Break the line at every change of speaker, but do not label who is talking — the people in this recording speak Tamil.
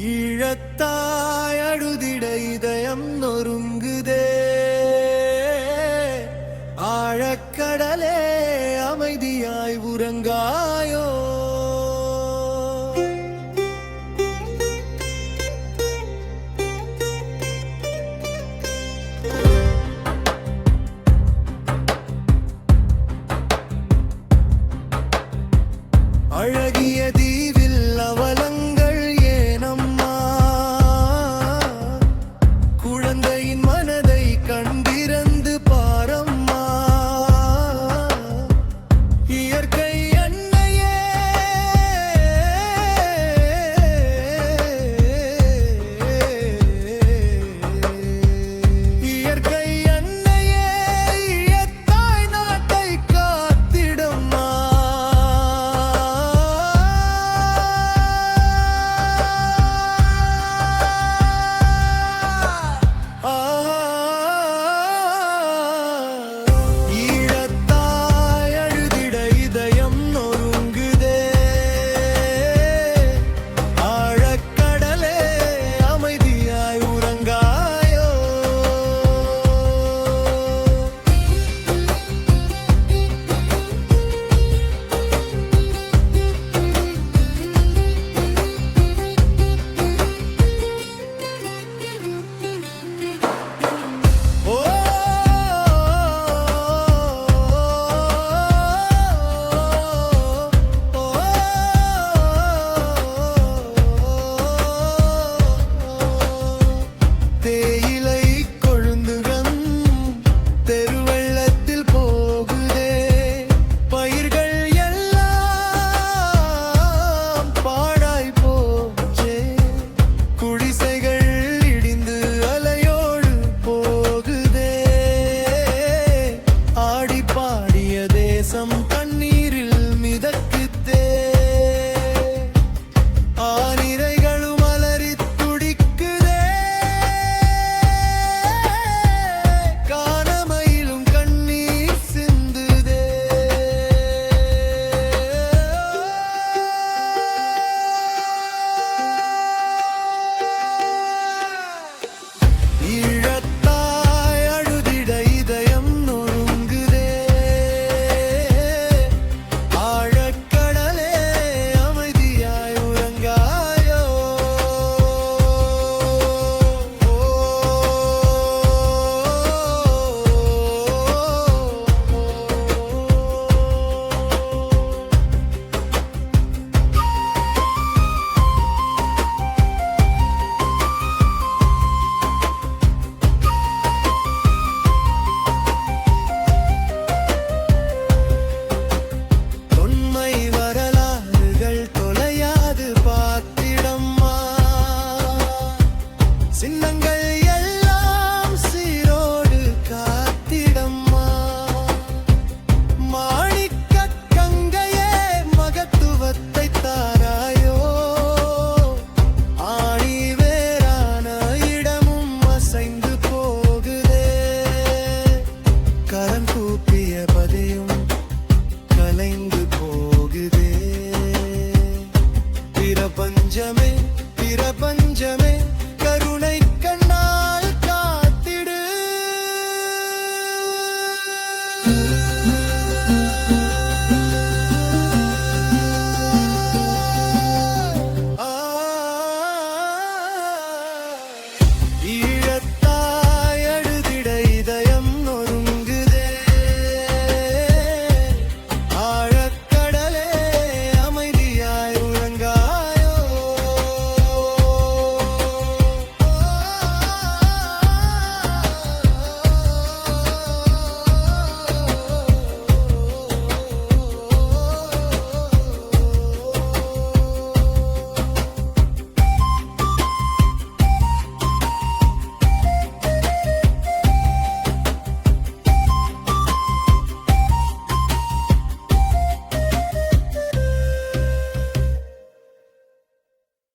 ஈழத்தாய் அழுதிட இதயம் நொறுங்குதே. ஆழக்கடலே அமைதியாய் உறங்காயோ.